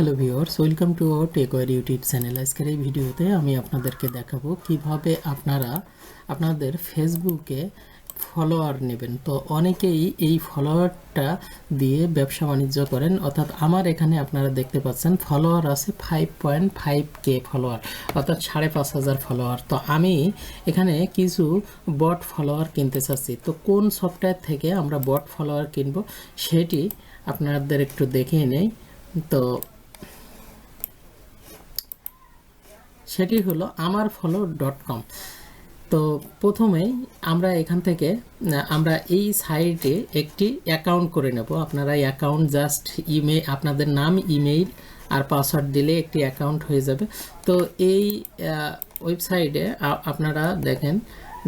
Hello viewers welcome to our Tech War YouTube channel আজকের এই ভিডিওতে আমি আপনাদেরকে দেখাবো কীভাবে আপনারা আপনাদের ফেসবুকে ফলোয়ার নেবেন। তো অনেকেই এই ফলোয়ারটা দিয়ে ব্যবসা বাণিজ্য করেন, অর্থাৎ আমার এখানে আপনারা দেখতে পাচ্ছেন ফলোয়ার আছে five point five K follower অর্থাৎ সাড়ে পাঁচ হাজার ফলোয়ার তো আমি এখানে কিছু বট ফলোয়ার কিনতে চাচ্ছি। তো কোন সফটওয়্যার থেকে আমরা বট ফলোয়ার কিনবো সেটি আপনাদের একটু দেখিয়ে নেই। তো সেটি হলো আমার ফলো ডট কম। তো প্রথমেই আমরা এখান থেকে, আমরা এই সাইটে একটি অ্যাকাউন্ট করে নেব। আপনারা অ্যাকাউন্ট জাস্ট ইমেল আপনাদের নাম ইমেইল আর পাসওয়ার্ড দিলে একটি অ্যাকাউন্ট হয়ে যাবে। তো এই ওয়েবসাইটে আপনারা দেখেন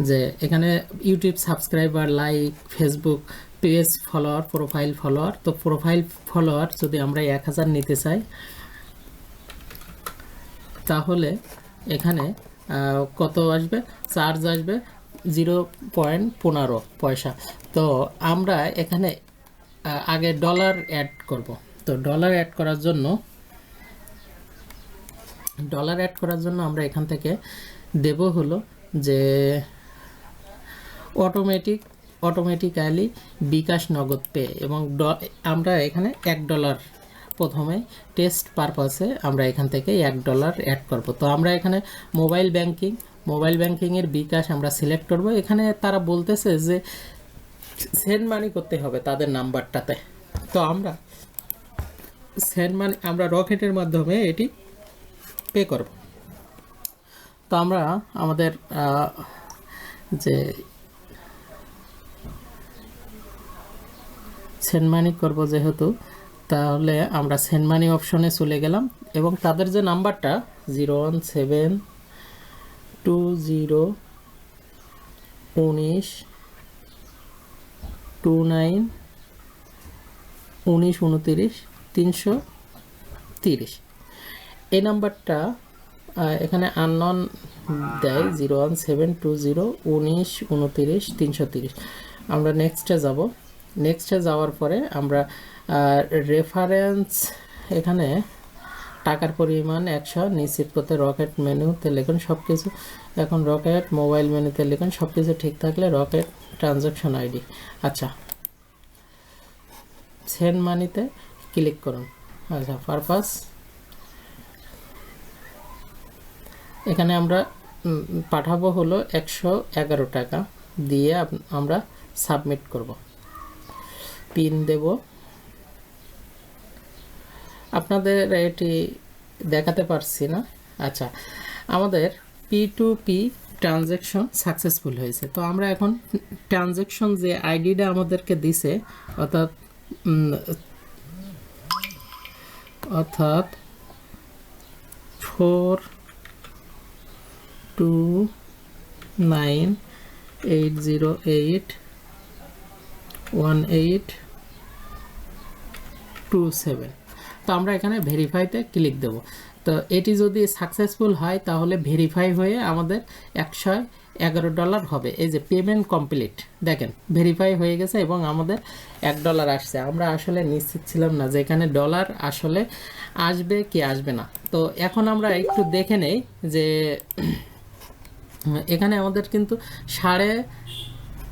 যে এখানে YouTube subscriber, like, Facebook page follower, profile follower. তো প্রোফাইল ফলোয়ার যদি আমরা এক হাজার নিতে চাই তাহলে এখানে কত আসবে? চার্জ আসবে জিরো পয়েন্ট পনেরো পয়সা। তো আমরা এখানে আগে ডলার অ্যাড করব। তো ডলার অ্যাড করার জন্য ডলার অ্যাড করার জন্য আমরা এখান থেকে দেব হলো যে অটোমেটিক অটোমেটিক্যালি বিকাশ নগদ পে এবং আমরা এখানে এক ডলার প্রথমে টেস্ট পারপাসে আমরা এখান থেকে এক ডলার অ্যাড করব। তো আমরা এখানে মোবাইল ব্যাংকিং মোবাইল ব্যাংকিংয়ের বিকাশ আমরা সিলেক্ট করব। এখানে তারা বলতেছে যে সেন্ড মানি করতে হবে তাদের নাম্বারটাতে। তো আমরা সেন্ড মানি আমরা রকেটের মাধ্যমে এটি পে করব। তো আমরা আমাদের যে সেন্ড মানি করব যেহেতু তাহলে আমরা সেন্ড মানি অপশনে চলে গেলাম এবং তাদের যে নাম্বারটা zero one seven two zero উনিশ টু নাইন উনিশ উনতিরিশ তিনশো তিরিশ এই নাম্বারটা এখানে আননন দেয় zero one seven two zero উনিশ উনতিরিশ তিনশো তিরিশ। আমরা নেক্সটে যাব। নেক্সটে যাওয়ার পরে আমরা রেফারেন্স এখানে টাকার পরিমাণ একশো, নিশ্চিত করতে রকেট মেনুতে লিখুন সব কিছু এখন রকেট মোবাইল মেনুতে লিখুন সব কিছু ঠিক থাকলে রকেট ট্রানজাকশন আইডি আচ্ছা সেন্ড মানিতে ক্লিক করুন। আচ্ছা পারপাস এখানে আমরা পাঠাবো হলো একশো এগারো টাকা দিয়ে আমরা সাবমিট করব। পিন দেব। আপনাদের এটি দেখাতে পারছি না। আচ্ছা আমাদের P to P transaction successful হয়েছে। তো আমরা এখন ট্রানজ্যাকশন যে আইডিটা আমাদেরকে দিছে, অর্থাৎ অর্থাৎ four two nine eight zero eight one eight two seven তো আমরা এখানে ভেরিফাইতে ক্লিক দেব। তো এটি যদি সাকসেসফুল হয়, তাহলে ভেরিফাই হয়ে আমাদের একশো এগারো ডলার হবে। এই যে পেমেন্ট কমপ্লিট দেখেন ভেরিফাই হয়ে গেছে এবং আমাদের এক ডলার আসছে। আমরা আসলে নিশ্চিত ছিলাম না যে এখানে ডলার আসলে আসবে কি আসবে না। তো এখন আমরা একটু দেখে নেই যে এখানে আমাদের কিন্তু সাড়ে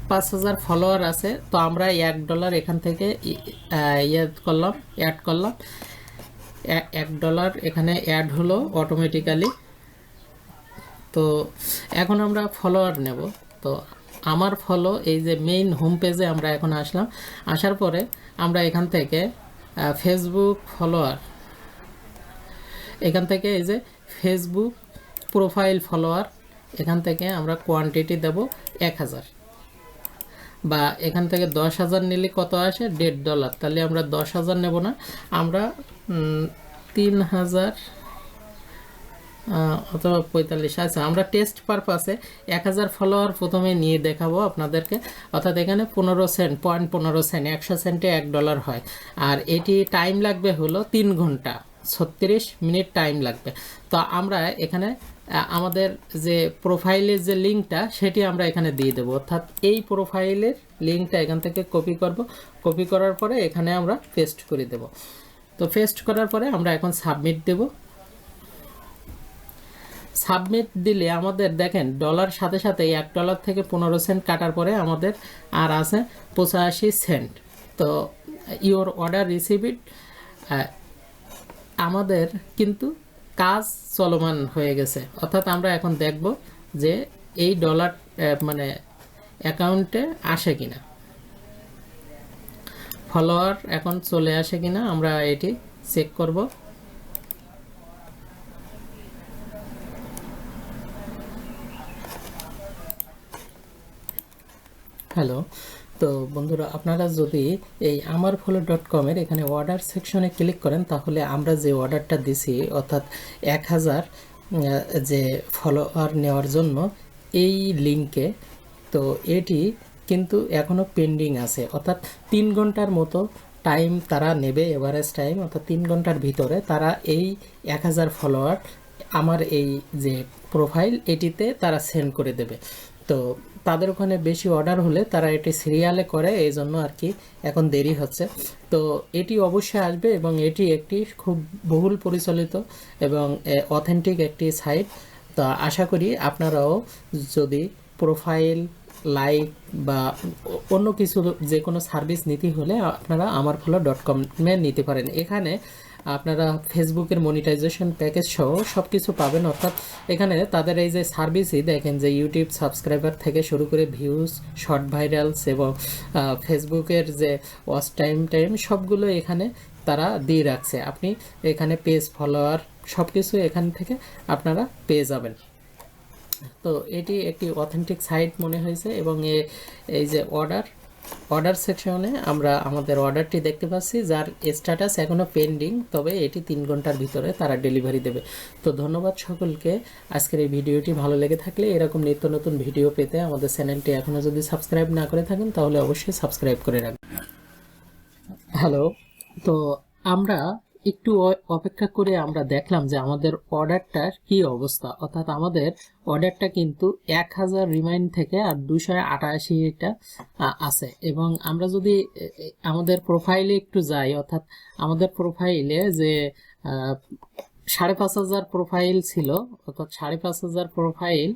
পাঁচ হাজার ফলোয়ার আছে। তো আমরা এক ডলার এখান থেকে ইয়ে করলাম অ্যাড করলাম। এক ডলার, এখানে অ্যাড হলো অটোমেটিক্যালি তো এখন আমরা ফলোয়ার নেব। তো আমার ফলো এই যে মেইন হোম পেজে আমরা এখন আসলাম। আসার পরে আমরা এখান থেকে ফেসবুক ফলোয়ার এখান থেকে এই যে ফেসবুক প্রোফাইল ফলোয়ার এখান থেকে আমরা কোয়ান্টিটি দেব এক হাজার। বা এখান থেকে দশ হাজার নিলে কত আসে? দেড় ডলার। তাহলে আমরা দশ হাজার নেব না। আমরা তিন হাজার অথবা পঁয়তাল্লিশ। আচ্ছা আমরা টেস্ট পারপাসে এক হাজার ফলোয়ার প্রথমে নিয়ে দেখাবো আপনাদেরকে। অর্থাৎ এখানে পনেরো সেন্ট পয়েন্ট পনেরো সেন্ট একশো সেন্টে এক ডলার হয়। আর এটি টাইম লাগবে হলো তিন ঘণ্টা, ছত্রিশ মিনিট টাইম লাগবে। তো আমরা এখানে আমাদের যে প্রোফাইলের যে লিঙ্কটা সেটি আমরা এখানে দিয়ে দেবো। অর্থাৎ এই প্রোফাইলের লিঙ্কটা এখান থেকে কপি করব। কপি করার পরে এখানে আমরা পেস্ট করে দেব। তো পেস্ট করার পরে আমরা এখন সাবমিট দেব। সাবমিট দিলে আমাদের দেখেন ডলার সাথে সাথে এক ডলার থেকে পনেরো সেন্ট কাটার পরে আমাদের আর আছে পঁচাশি সেন্ট তো ইওর অর্ডার রিসিভ ইট আমাদের কিন্তু কাজ চলমান হয়ে গেছে। অর্থাৎ আমরা এখন দেখব যে এই ডলার মানে অ্যাকাউন্টে আসে কিনা। ফলোয়ার এখন চলে আসে কিনা, আমরা এটি চেক করব। হ্যালো তো বন্ধুরা, আপনারা যদি এই আমার ফলো ডট কমের এখানে অর্ডার সেকশনে ক্লিক করেন, তাহলে আমরা যে অর্ডারটা দিছি, অর্থাৎ এক হাজার যে ফলোয়ার নেওয়ার জন্য, এই লিঙ্কে তো এটি কিন্তু এখনও পেন্ডিং আছে। অর্থাৎ তিন ঘণ্টার মতো টাইম তারা নেবে এভারেজ টাইম অর্থাৎ তিন ঘণ্টার ভিতরে তারা এই এক হাজার ফলোয়ার আমার এই যে প্রোফাইল এটিতে তারা সেন্ড করে দেবে। তো তাদের ওখানে বেশি অর্ডার হলে তারা এটি সিরিয়ালে করে, এই জন্য আর কি এখন দেরি হচ্ছে। তো এটি অবশ্যই আসবে এবং এটি একটি খুব বহুল পরিচালিত এবং অথেন্টিক একটি সাইট তো আশা করি আপনারাও যদি প্রোফাইল লাইক বা অন্য কিছু যে কোনো সার্ভিস নিতে হলে আপনারা আমার ফলো ডট কমে নিতে পারেন। এখানে আপনারা ফেসবুকের মনিটাইজেশন প্যাকেজ সহ সব কিছু পাবেন। অর্থাৎ এখানে তাদের এই যে সার্ভিসই দেখেন যে ইউটিউব সাবস্ক্রাইবার থেকে শুরু করে ভিউজ শর্ট ভাইরালস এবং ফেসবুকের যে ওয়াচ টাইম টাইম সবগুলো এখানে তারা দিয়ে রাখছে। আপনি এখানে পেজ ফলোয়ার সব কিছু এখান থেকে আপনারা পেয়ে যাবেন। তো এটি একটি অথেন্টিক সাইট মনে হয়েছে এবং এই যে অর্ডার অর্ডার সেকশনে আমরা আমাদের অর্ডারটি দেখতে পাচ্ছি, যার স্ট্যাটাস এখনও পেন্ডিং তবে এটি তিন ঘণ্টার ভিতরে তারা ডেলিভারি দেবে। তো ধন্যবাদ সকলকে। আজকের এই ভিডিওটি ভালো লেগে থাকলে এরকম নিত্য নতুন ভিডিও পেতে আমাদের চ্যানেলটি এখনও যদি সাবস্ক্রাইব না করে থাকেন, তাহলে অবশ্যই সাবস্ক্রাইব করে রাখবেন। হ্যালো তো আমরা একটু অপেক্ষা করে আমরা দেখলাম যে আমাদের অর্ডারটার কি অবস্থা। অর্থাৎ আমাদের অর্ডারটা কিন্তু এক হাজার রিমাইন্ড থেকে আর দুশো আটাশিটা আছে। এবং আমরা যদি আমাদের প্রোফাইলে একটু যাই, অর্থাৎ আমাদের প্রোফাইলে যে সাড়ে পাঁচ হাজার প্রোফাইল ছিল, অর্থাৎ সাড়ে পাঁচ হাজার প্রোফাইল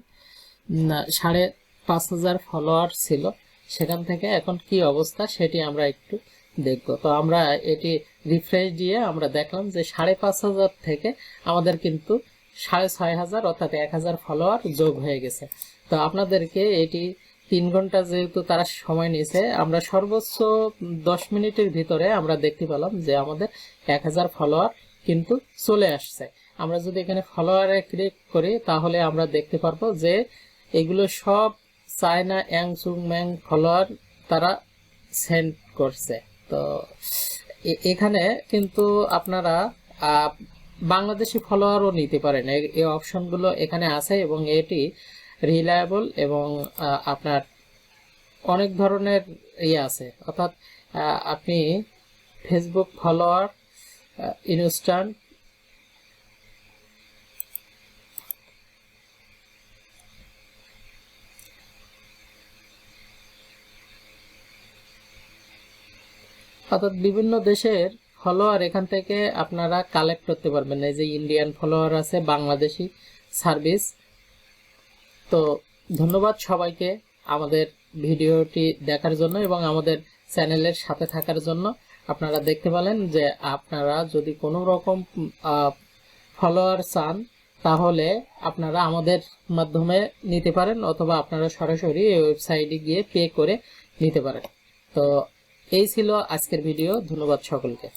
সাড়ে পাঁচ হাজার ফলোয়ার ছিল, সেখান থেকে এখন কি অবস্থা সেটি আমরা একটু দেখব। তো আমরা এটি রিফ্রেশ দিয়ে আমরা দেখলাম যে সাড়ে পাঁচ হাজার থেকে আমাদের কিন্তু সাড়ে ছয় হাজার অর্থাৎ এক হাজার ফলোয়ার যোগ হয়ে গেছে। তো আপনাদেরকে এটি তিন ঘণ্টা যেহেতু তারা সময় নিয়েছে, আমরা সর্বোচ্চ দশ মিনিটের ভিতরে আমরা দেখতে পেলাম যে আমাদের এক হাজার ফলোয়ার কিন্তু চলে আসছে। আমরা যদি এখানে ফলোয়ারে ক্লিক করি, তাহলে আমরা দেখতে পারব যে এগুলো সব চায়না অ্যাং ম্যাং ফলোয়ার তারা সেন্ড করছে। তো এখানে কিন্তু আপনারা বাংলাদেশি ফলোয়ারও নিতে পারেন। এই অপশনগুলো এখানে আছে এবং এটি রিলায়েবল এবং আপনার অনেক ধরনের ইয়ে আছে। অর্থাৎ আপনি ফেসবুক ফলোয়ার ইনস্ট্যান্ট অর্থাৎ বিভিন্ন দেশের ফলোয়ার এখান থেকে আপনারা কালেক্ট করতে পারবেন। এই যে ইন্ডিয়ান ফলোয়ার আছে, বাংলাদেশি সার্ভিস তো ধন্যবাদ সবাইকে আমাদের ভিডিওটি দেখার জন্য এবং আমাদের চ্যানেলের সাথে থাকার জন্য। আপনারা দেখতে পেলেন যে আপনারা যদি কোনো রকম ফলোয়ার চান, তাহলে আপনারা আমাদের মাধ্যমে নিতে পারেন অথবা আপনারা সরাসরি ওয়েবসাইটে গিয়ে পে করে নিতে পারেন। তো এই ছিল আজকের ভিডিও ধন্যবাদ সকলকে।